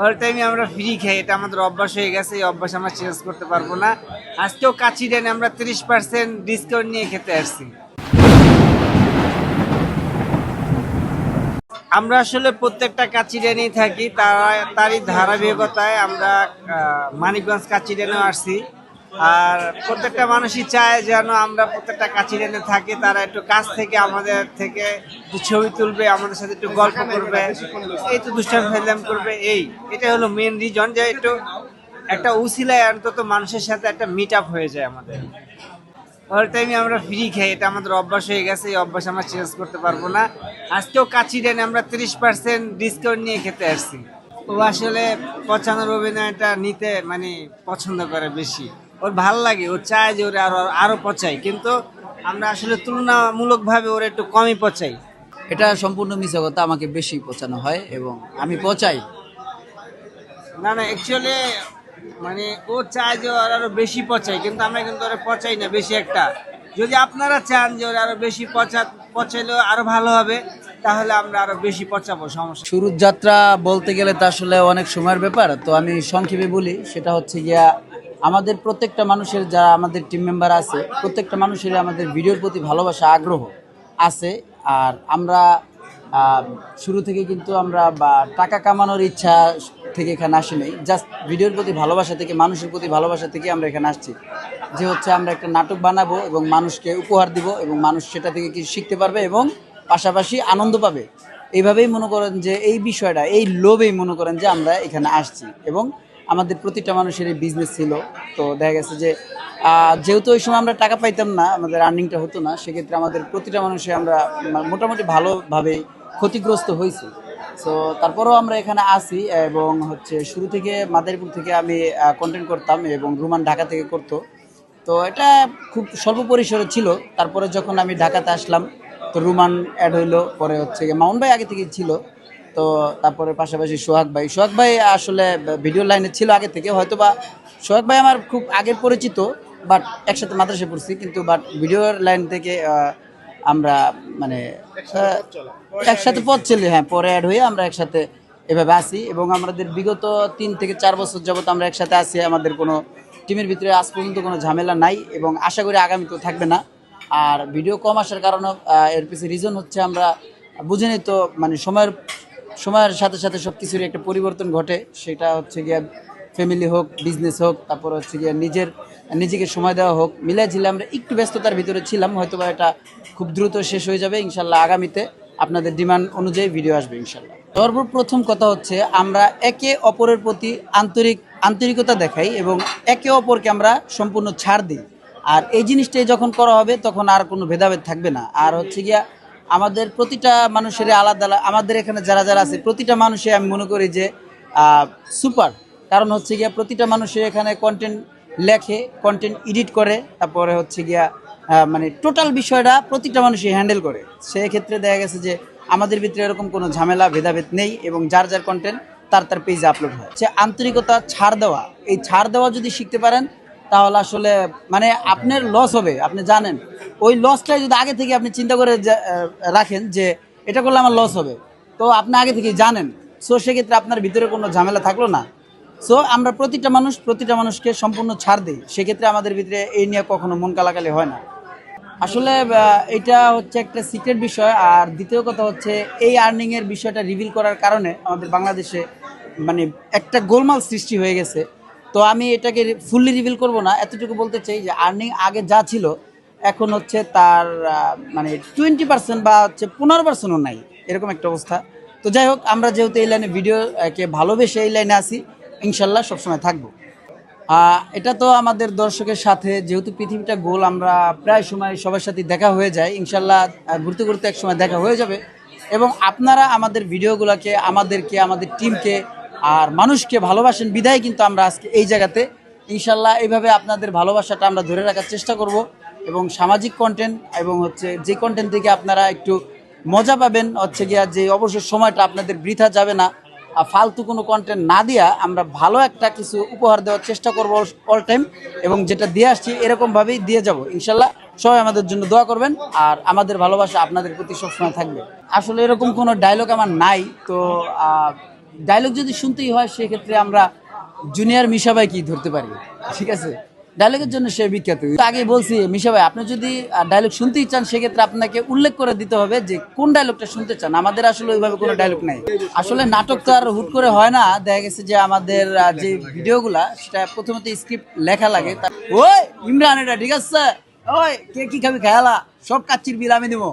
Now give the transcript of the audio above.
All টাইমে আমরা free খাই, এটা আমাদের অভ্যাস হয়ে গেছে, এই অভ্যাস আমরা চেঞ্জ করতে পারব না। আজকেও কাচি ডেনে আমরা তিরিশ পার্সেন্ট ডিসকাউন্ট নিয়ে খেতে আসছি। আমরা আসলে প্রত্যেকটা কাচি ডেনেই থাকি, তারা তারই ধারাবাহিকতায় আমরা মানিকগঞ্জ কাচি ডেনেও আসছি। আর প্রত্যেকটা মানুষই চায় যেন আমরা প্রত্যেকটা কাচি ডেনে থাকি, তারা একটু কাছ থেকে আমাদের থেকে ছবি তুলবে, আমাদের সাথে একটু গল্প করবে, এই তো দুষ্টাম ফেললাম করবে, এই। এটা হলো মেন রিজন যে একটু একটা উসিলায় অন্তত মানুষের সাথে একটা মিট আপ হয়ে যায় আমাদের। অল টাইমে আমরা ফ্রি খাই, এটা আমাদের অভ্যাস হয়ে গেছে, এই অভ্যাস আমরা চেঞ্জ করতে পারব না। আজকেও কাচি ডেনে আমরা তিরিশ পার্সেন্ট ডিসকাউন্ট নিয়ে খেতে আসছি। ও আসলে পচানোর অভিনয়টা নিতে মানে পছন্দ করে বেশি। ওর ভালো লাগে ও চায় যে ওরা আরও আরও পচাই কিন্তু আমরা আসলে তুলনামূলকভাবে ওরা একটু কমই পচাই। এটা সম্পূর্ণ মিশা কথা আমাকে বেশি পচানো হয় এবং আমি পচাই। না না অ্যাকচুয়ালি মানে ও চায় যে ওর আরও বেশি পচাই কিন্তু আমরা কিন্তু ওরা পচাই না বেশি একটা। যদি আপনারা চান যে ওরা আরও বেশি পচা পচাইলেও আরও ভালো হবে তাহলে আমরা আরও বেশি পচাবো সমস্যা। শুরুর যাত্রা বলতে গেলে তো আসলে অনেক সময়ের ব্যাপার তো আমি সংক্ষেপে বলি সেটা হচ্ছে গিয়া আমাদের প্রত্যেকটা মানুষের যারা আমাদের টিম মেম্বার আছে, প্রত্যেকটা মানুষের আমাদের ভিডিওর প্রতি ভালোবাসা, আগ্রহ আছে। আর আমরা শুরু থেকে কিন্তু আমরা, বা টাকা কামানোর ইচ্ছা থেকে এখানে আসি নাই। জাস্ট ভিডিওর প্রতি ভালোবাসা থেকে, মানুষের প্রতি ভালোবাসা থেকে আমরা এখানে আসছি। যে হচ্ছে আমরা একটা নাটক বানাবো এবং মানুষকে উপহার দিব এবং মানুষ সেটা থেকে কিছু শিখতে পারবে এবং পাশাপাশি আনন্দ পাবে। এইভাবেই মনে করেন যে, এই বিষয়টা, এই লোভেই মনে করেন যে আমরা এখানে আসছি। এবং আমাদের প্রতিটা মানুষের এই বিজনেস ছিল। তো দেখা গেছে যে যেহেতু ওই সময় আমরা টাকা পাইতাম না, আমাদের আর্নিংটা হতো না, সেক্ষেত্রে আমাদের প্রতিটা মানুষে আমরা মোটামুটি ভালোভাবে ক্ষতিগ্রস্ত হয়েছি। সো তারপরেও আমরা এখানে আসি এবং হচ্ছে শুরু থেকে মাদারীপুর থেকে আমি কন্টেন্ট করতাম এবং রুমান ঢাকা থেকে করতো। তো এটা খুব স্বল্প পরিসরে ছিল। তারপরে যখন আমি ঢাকাতে আসলাম, তো রুমান অ্যাড হইল, পরে হচ্ছে মাউন্ট ভাই আগে থেকেই ছিল। তো তারপরে পাশাপাশি সোহাগ ভাই। সোহাগ ভাই আসলে ভিডিও লাইনে ছিল আগে থেকে হয়তো বা সোহাগ ভাই আমার খুব আগের পরিচিত বাট একসাথে মাদ্রাসে পড়ছি, কিন্তু বাট ভিডিওর লাইন থেকে আমরা মানে একসাথে পথ চলি হ্যাঁ পরে অ্যাড হয়ে আমরা একসাথে এভাবে আসি এবং আমাদের বিগত তিন থেকে চার বছর যাবত আমরা একসাথে আসি আমাদের কোনো টিমের ভিতরে আজ পর্যন্ত কোনো ঝামেলা নাই এবং আশা করি আগামীতেও থাকবে না। আর ভিডিও কম আসার কারণে এর পিছনে রিজন হচ্ছে আমরা বুঝেনি তো মানে সময়ের সময়ের সাথে সাথে সব কিছুরই একটা পরিবর্তন ঘটে। সেটা হচ্ছে গিয়ে ফ্যামিলি হোক বিজনেস হোক, তারপর হচ্ছে গিয়ে নিজের, নিজেকে সময় দেওয়া হোক। মিলে ঝিলে আমরা একটু ব্যস্ততার ভিতরে ছিলাম হয়তো বা এটা খুব দ্রুত শেষ হয়ে যাবে, ইনশাল্লাহ আগামীতে আপনাদের ডিমান্ড অনুযায়ী ভিডিও আসবে, ইনশাল্লাহ। সর্বপ্রথম কথা হচ্ছে, আমরা একে অপরের প্রতি আন্তরিক, আন্তরিকতা দেখাই এবং একে অপরকে আমরা সম্পূর্ণ ছাড় দিই। আর এই জিনিসটাই যখন করা হবে, তখন আর কোনো ভেদাভেদ থাকবে না। আর হচ্ছে গিয়া আমাদের প্রতিটা মানুষের আলাদা আলাদা আমাদের এখানে যারা যারা আছে, প্রতিটা মানুষে আমি মনে করি যে সুপার কারণ হচ্ছে গিয়া প্রতিটা মানুষের এখানে কন্টেন্ট লেখে কন্টেন্ট এডিট করে, তারপরে হচ্ছে গিয়া মানে টোটাল বিষয়টা প্রতিটা মানুষই হ্যান্ডেল করে। সেক্ষেত্রে দেখা গেছে যে, আমাদের ভিতরে এরকম কোনো ঝামেলা, ভেদাভেদ নেই এবং যার যার কন্টেন্ট তার তার পেজে আপলোড হয়। সে আন্তরিকতা ছাড় দেওয়া, এই ছাড় দেওয়া যদি শিখতে পারেন তাহলে আসলে মানে আপনার লস হবে, আপনি জানেন। ওই লসটাই যদি আগে থেকে আপনি চিন্তা করে রাখেন যে, এটা করলে আমার লস হবে। তো আপনি আগে থেকে জানেন। সো সেক্ষেত্রে আপনার ভিতরে কোনো ঝামেলা থাকল না। সো আমরা প্রতিটা মানুষ, প্রতিটা মানুষকে সম্পূর্ণ ছাড় দিই। সেক্ষেত্রে আমাদের ভিতরে এই নিয়ে কখনো মন কালাকালি হয় না। আসলে এটা হচ্ছে একটা সিক্রেট বিষয়। আর দ্বিতীয় কথা হচ্ছে, এই আর্নিং এর বিষয়টা রিভিল করার কারণে আমাদের বাংলাদেশে মানে একটা গোলমাল সৃষ্টি হয়ে গেছে। তো আমি এটাকে ফুললি রিভিল করব না, এতটুকু বলতে চাই যে আর্নিং আগে যা ছিল, এখন হচ্ছে তার মানে টোয়েন্টি পার্সেন্ট বা হচ্ছে পনেরো পার্সেন্টও নাই, এরকম একটা অবস্থা। তো যাই হোক, আমরা যেহেতু এই লাইনে ভিডিওকে ভালোবেসে এই লাইনে আসি, ইনশাল্লাহ সবসময় থাকব। এটা তো আমাদের দর্শকের সাথে, যেহেতু পৃথিবীটা গোল, আমরা প্রায় সময় সবার সাথে দেখা হয়ে যায়, ইনশাল্লাহ ঘুরতে ঘুরতে এক সময় দেখা হয়ে যাবে। এবং আপনারা আমাদের ভিডিওগুলোকে আমাদেরকে, আমাদের টিমকে আর মানুষকে ভালোবাসেন, বিদায় কিন্তু আমরা আজকে এই জায়গাতে। ইনশাল্লাহ এইভাবে আপনাদের ভালোবাসাটা আমরা ধরে রাখার চেষ্টা করব এবং সামাজিক কন্টেন্ট এবং হচ্ছে যে কন্টেন্ট থেকে আপনারা একটু মজা পাবেন, হচ্ছে গিয়া যে অবসর সময়টা আপনাদের বৃথা যাবে না। আর ফালতু কোনো কন্টেন্ট না দিয়া আমরা ভালো একটা কিছু উপহার দেওয়ার চেষ্টা করব অল টাইম এবং যেটা দিয়ে আসছি এরকমভাবেই দিয়ে যাব। ইনশাল্লাহ সবাই আমাদের জন্য দোয়া করবেন আর আমাদের ভালোবাসা আপনাদের প্রতি সবসময় থাকবে। আসলে এরকম কোনো ডায়লগ আমার নাই, তো ডায়লগ যদি শুনতেই হয়, সেক্ষেত্রে আমরা জুনিয়র মিশা ভাই কি ধরতে পারি? ঠিক আছে? ডায়লগের জন্য সে বিখ্যাত। আগে বলছি মিশা ভাই আপনি যদি ডায়লগ শুনতেই চান, সেক্ষেত্রে আপনাকে উল্লেখ করে দিতে হবে যে কোন ডায়লগটা শুনতে চান। আমাদের আসলে ওইভাবে কোনো ডায়লগ নাই। আসলে নাটক তো আর হুট করে হয় না। দেখা গেছে যে আমাদের যে ভিডিওগুলা, সেটা প্রথমত স্ক্রিপ্ট লেখা লাগে। ওই, ইমরান, এটা ঠিক আছে? ওই, কে কি খাবি খেয়ালা সব কাচ্চির বিল আমি দেবো।